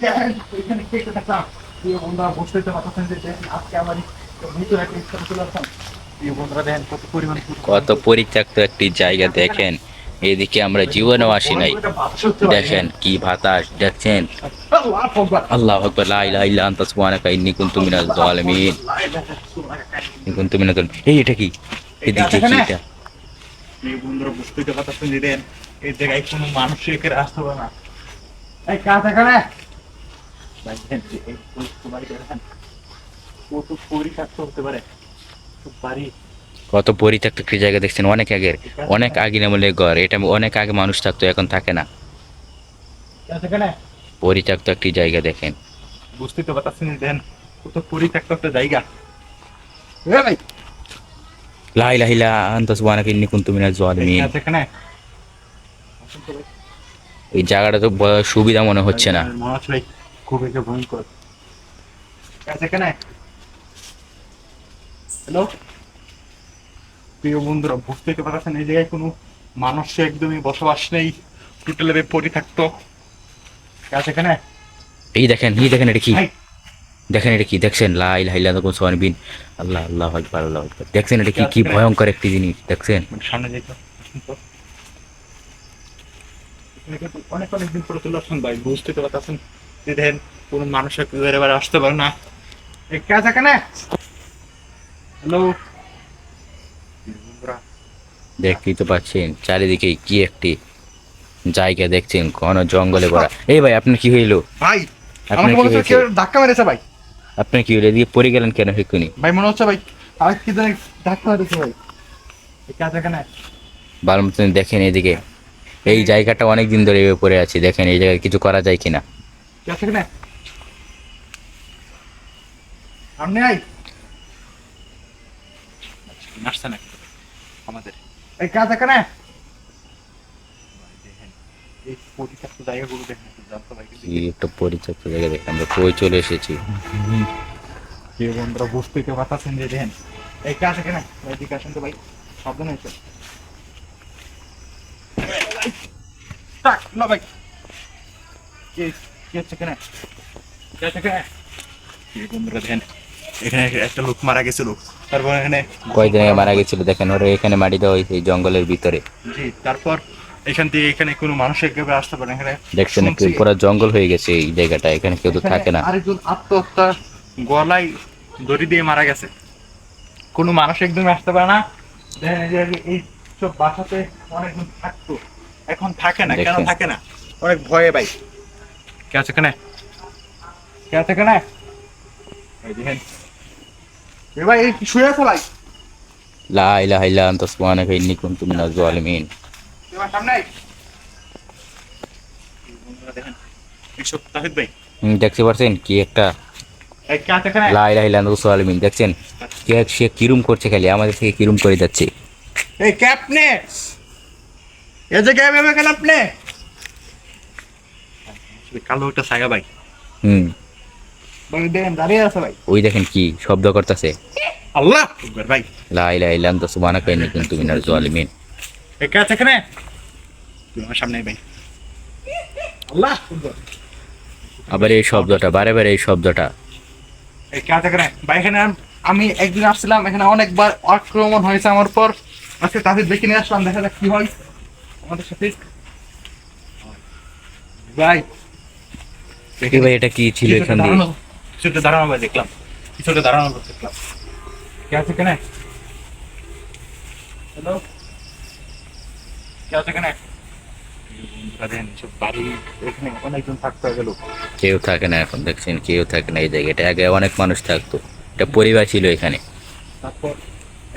এখানে কে কে থাকলাম প্রিয় বন্ধুরা বুঝতে তো পারছেন যে আজকে আমার মৃত্যুর একটা স্থানে চলে আসলাম প্রিয় বন্ধুরা দেখেন কত পরিমাণ কত পরিত্যক্ত একটি জায়গা দেখেন। এদিকে আমরা জীবনেও আসি নাই। দেখেন কি বাতাস দেখছেন? আল্লাহ আকবার লা ইলাহা ইল্লা আনতা সুবহানাকা ইন্নী কুনতু মিনাজ জালিমিন ইন্নী কুনতু মিনাজ এই এটা কি? এদিকে কি এটা? এই বন্ধুরা বুঝতেই তো পারছেন যে দেখেন এই জায়গায় কোনো মানুষ আসতে না। এই কাজ এখানে দেখেন যে এই পুরো বাড়িটা দেখেন কত পারে বাড়ি কত পরিত্যক্ত একটি জায়গা দেখছেন অনেক আগের অনেক আগে আমলে ঘর এটা অনেক আগে মানুষ থাকতো এখন থাকে না। পরিত্যক্ত একটি জায়গা দেখেন। বুঝতেই তো পারছেন যে দেখেন কত পরিত্যক্ত একটা জায়গা। ভাই লা ইলাহা ইল্লা আনতা সুবহানাকা ইন্নী কুনতু মিনাজ জালিমিন। এই জায়গাটা তো সুবিধা মনে হচ্ছে না। মনে হচ্ছে ভাই খুব একটা ভয়ঙ্কর। কেন? হ্যালো প্রিয় বন্ধুরা বুঝতেই তো পারছেন এই জায়গায় কোনো মানুষ একদমই বসবাস নেই টোটালে পরিত্যক্ত কাছে কেন? এই দেখেন এই দেখেন এটা কি? দেখেন এটা কি? দেখছেন? লা ইলাহা ইল্লা আনতা সুবহানাকা বিন। আল্লাহ আল্লাহ আকবার আল্লাহ আকবার। দেখছেন এটা কি? কি ভয়ঙ্কর একটি জিনিস দেখছেন? মানে সামনে যাই তো। এখানে কিন্তু অনেক অনেক দিন পরে চলে আসুন ভাই বুঝতে তো পারছেন যে দেখেন কোনো এবার আসতে পারে না। কাজ এখানে? হ্যালো দেখতেই তো পাচ্ছেন চারিদিকে কি একটি জায়গা দেখছেন ঘন জঙ্গলে ভরা। এই ভাই আপনার কি হইল? ভাই কি মনে হচ্ছে কেউ ধাক্কা মেরেছে ভাই। আপনার কি হইল? এদিকে পড়ে গেলেন কেন হেকুনি ভাই মনে হচ্ছে ভাই আর কি ধাক্কা মেরেছে ভাই। কাজ এখানে? ভালো মতন দেখেন এদিকে। এই জায়গাটা অনেক দিন ধরে পড়ে আছে দেখেন এই জায়গায় কিছু করা যায় কিনা। এখানে সামনে আই আসছে না আমাদের এই কাজ এখানে পরিত্যক্ত জায়গাগুলো দেখেন ভাই একটা পরিত্যক্ত জায়গা দেখে আমরা কই চলে এসেছি যে বন্ধুরা বুঝতেই যে দেখেন এই কাজ এখানে এদিকে আসেন তো ভাই সাবধান হয়েছে টাক না ভাই কে কে এখানে? কে আছে এখানে? এই বন্ধুরা দেখেন এখানে একটা লোক মারা গেছিল। তারপর এখানে কয়দিন আগে মারা গেছিল দেখেন ওরা এখানে মাটি দেওয়া হয়েছে এই জঙ্গলের ভিতরে। জি তারপর এখান থেকে এখানে কোনো মানুষ আসতে পারে এখানে দেখছেন পুরো জঙ্গল হয়ে গেছে এই জায়গাটা এখানে কেউ তো থাকে না। আরেকজন আত্মহত্যা গলায় দড়ি দিয়ে মারা গেছে। কোনো মানুষ একদম আসতে পারে না। এই সব বাসাতে অনেকজন থাকতো। এখন থাকে না কেন থাকে না? অনেক ভয়ে ভাই। এই দেখেন এ ভাই এই কি শুয়ে আছে ভাই লা ইলাহা ইল্লা আনতা সুবহানাকা ইন্নী কুনতু মিনাজ জালিমিন এবার সামনে আয়। এই বন্ধুরা দেখেন এইসব তাহিদ ভাই দেখতে পারছেন? কি একটা এই কে আছে কেন লা ইলাহা ইল্লা আনতা জালিমিন দেখছেন? কে সে কিরুম করছে খালি? আমাদের থেকে কিরুম করে যাচ্ছে? এই ক্যাপ নে এই যে ক্যাপ এমে কেন আপনি কালো একটা সাগা ভাই। হুম। ভাই দেখেন দাঁড়িয়ে আছে ভাই। ওই দেখেন কি শব্দ করতেছে। আল্লাহ ভাই। লা ইলাহা ইল্লা আনতা সুবহানাকা ইন্নী কুনতু মিনাজ জালিমিন। এই ক্যাচ এখানে? তুই আমার সামনে ভাই। আল্লাহ আবার এই শব্দটা বারে বারে এই শব্দটা। এই ক্যাচ এখানে? ভাই এখানে আমি একদিন আসছিলাম এখানে অনেকবার আক্রমণ হয়েছে আমার পর আজকে তাদের দেখে নিয়ে আসলাম দেখা যাক কি হয়। আমাদের সাথে ভাই ভাই এটা কি ছিল এখান দিয়ে? কিছুটা দাঁড়ানো ভাই দেখলাম। কিছুটা দাঁড়ানো দেখলাম। কে আছে কেন হ্যালো কে আছে কেন কেউ থাকে না এখন দেখছেন? কেউ থাকে না এই জায়গাটা। আগে অনেক মানুষ থাকতো। এটা পরিবার ছিল এখানে। তারপর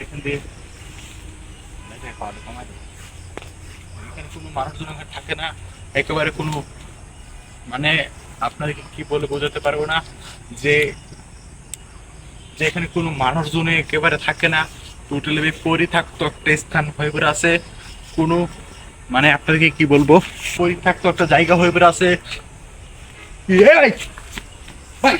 এখান দিয়ে এখানে কোনো মানুষজন থাকে না। একেবারে কোনো মানে আপনাদেরকে কি বলে বোঝাতে পারব না? যে যে এখানে কোনো মানুষজন একেবারে থাকে না টোটালি পরিত্যক্ত একটা স্থান হয়ে পড়ে আছে। কোনো মানে আপনাদেরকে কি বলব? পরিত্যক্ত একটা জায়গা হয়ে পড়ে আছে। ভাই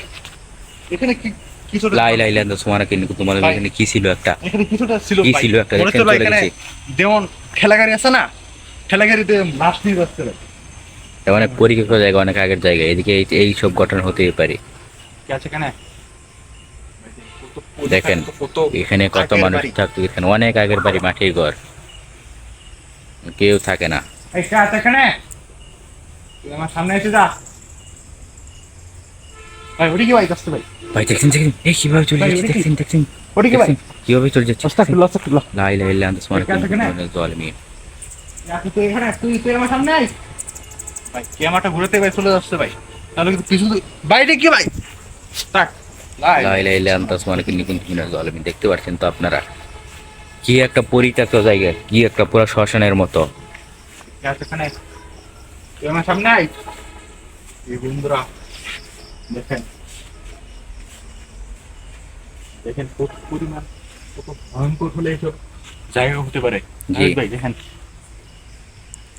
এখানে কি কিছুটা লা ইলাহা ইল্লা আনতা সুবহানাকা ইন্নী কুনতু মিনাজ ভাই। এখানে কি ছিল একটা? এখানে কিছুটা ছিল কি ছিল একটা? হচ্ছে দেখেন ভাই চলে এখানে যেমন ঠেলা আছে না? ঠেলা গাড়িতে মাছ নিয়ে যাচ্ছে অনেক পরিচিত জায়গা অনেক আগের জায়গা। এদিকে এই- সব ঘটনা হতেই পারে। কে আছে এখানে? দেখেন এখানে কত মানুষ থাকতো। এখানে অনেক আগের বাড়ি মাটির ঘর। কেউ থাকে না। আমার সামনে এসে যা। ভাই ওটি কি ভাই? আসতে ভাই। ভাই দেখছেন দেখছেন? এই কীভাবে চলে যাচ্ছে? দেখছেন দেখছেন? ওটি কি ভাই? কীভাবে চলে যাচ্ছে? আস্তাগফিরুল্লাহ আস্তাগফিরুল্লাহ লা ইলাহা ইল্লা আনতা সুবহানাকা এখানে? থাকে না? ইন্নী কুনতু মিনাজ জালিমিন তুই তুই এখানে? তুই তুই আমার সামনে আয়। ভাই ক্যামেরাটা ঘুরাতে ভাই চলে যাচ্ছে ভাই। তাহলে কিন্তু কিছু বাইরে কি ভাই? থাক দেখতে পাচ্ছেন তো আপনারা। কি একটা পরিত্যক্ত জায়গা কি একটা পুরো শ্মশানের মতো। সামনে আয়। বন্ধুরা দেখেন। দেখেন কত পরিমাণ কত ভয়ঙ্কর হলে এসব জায়গা হতে পারে। ভাই দেখেন।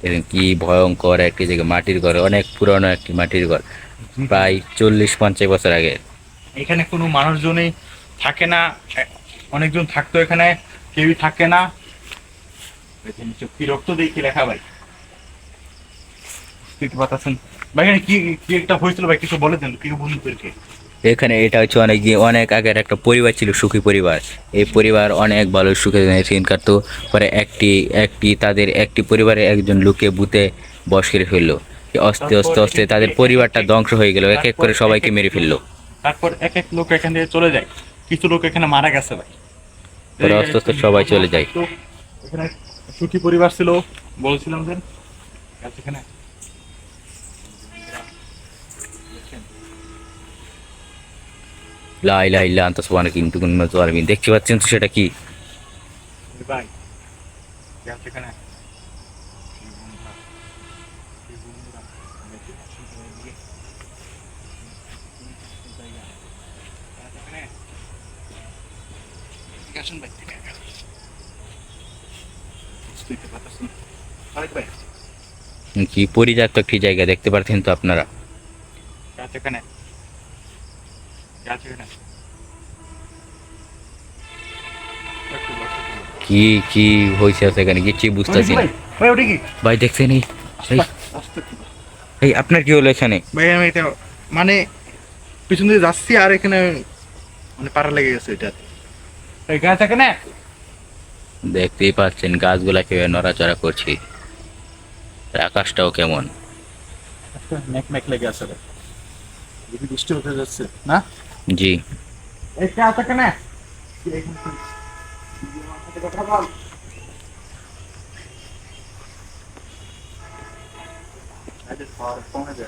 দেখেন কি ভয়ঙ্কর একটি জায়গা মাটির ঘর, অনেক পুরনো একটি মাটির ঘর, প্রায় চল্লিশ পঞ্চাশ বছর আগে। এখানে কোনো মানুষজনই থাকে না, অনেকজন থাকতো এখানে, কেউই থাকে না। কি রক্ত দিয়ে কি লেখা ভাই। দেখতে পাচ্ছেন ভাই কি কি একটা হয়েছিল ভাই? কিছু বলে দেন, কি বন্ধুদেরকে? এখানে এটা হচ্ছে অনেক অনেক আগের একটা পরিবার ছিল সুখী পরিবার। এই পরিবার অনেক ভালো সুখে দিন কাটতো পরে একটি একটি তাদের একটি পরিবারে একজন লোকে বুতে বস করে ফেলল। আস্তে আস্তে আস্তে তাদের পরিবারটা ধ্বংস হয়ে গেল। এক এক করে সবাইকে মেরে ফেলল। তারপর এক এক লোক এখান থেকে চলে যায়। কিছু লোক এখানে মারা গেছে ভাই। পরে আস্তে আস্তে সবাই চলে যায়। এখানে সুখী পরিবার ছিল। বলছিলাম যে এখানে লা ইলাহা ইল্লা আনতা সুবহানাকা ইন্নী কুনতু মিনাজ দেখতে পাচ্ছেন তো সেটা কি? ভাই কে আসুন ভাই, পরিত্যক্ত একটি জায়গা দেখতে পাচ্ছেন তো আপনারা? কে? কে হয়েছে সেখানে কিছু বুঝতেছি না। ভাই, ওটা কি? ভাই দেখছেন এই? আপনার কি হলো এখানে? ভাই আমি এটা মানে পিছন দিয়ে যাচ্ছি আর এখানে মানে পাড়া লেগে গেছে এটা। এই গাছ এখানে? দেখতেই পাচ্ছেন গাছগুলা কীভাবে নড়াচড়া করছি। আকাশটাও কেমন। মেক মেক লেগে আছে। রে বৃষ্টি হতে যাচ্ছে না? জি। ফর ফোনে দে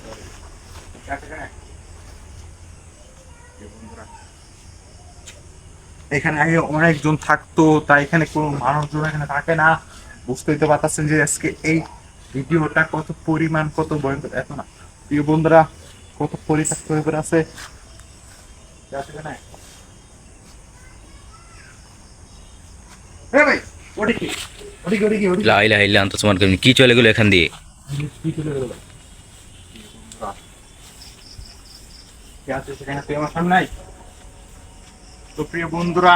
এখানে আগে অনেকজন থাকতো, তাই এখানে কোনো মানুষজন এখানে থাকে না। বুঝতেই তো পারতেছেন যে আজকে এই ভিডিওটা কত পরিমাণ, কত ভয়ঙ্কর। এত না। প্রিয় বন্ধুরা, কত হয়ে পড়ে আছে যাচ্ছে এখানে। এ ভাই, ওটা কি? চলে গেলো এখান দিয়ে। তো প্রিয় বন্ধুরা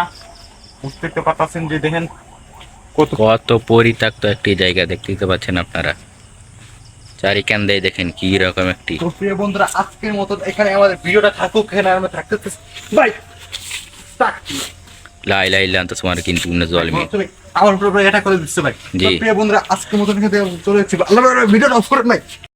বুঝতে পারতেছেন যে দেখেন কত কত পরিত্যক্ত একটি জায়গা দেখতেই তো পাচ্ছেন আপনারা। চারিকান দিয়ে দেখেন কি রকম একটি। তো প্রিয় বন্ধুরা আজকের মতো এখানে আমাদের ভিডিওটা থাকুক এখানে আমরা থাকতে ভাই লাই লা ইলাহা ইল্লা আনতা সুবহানাকা ইন্নী কুনতু মিনাজ জালিমিন আমার উপরে এটা করে দিচ্ছে ভাই। তো প্রিয় বন্ধুরা আজকের মতো এখানে চলে যাচ্ছি। আল্লাহ ভিডিওটা অফ করে ভাই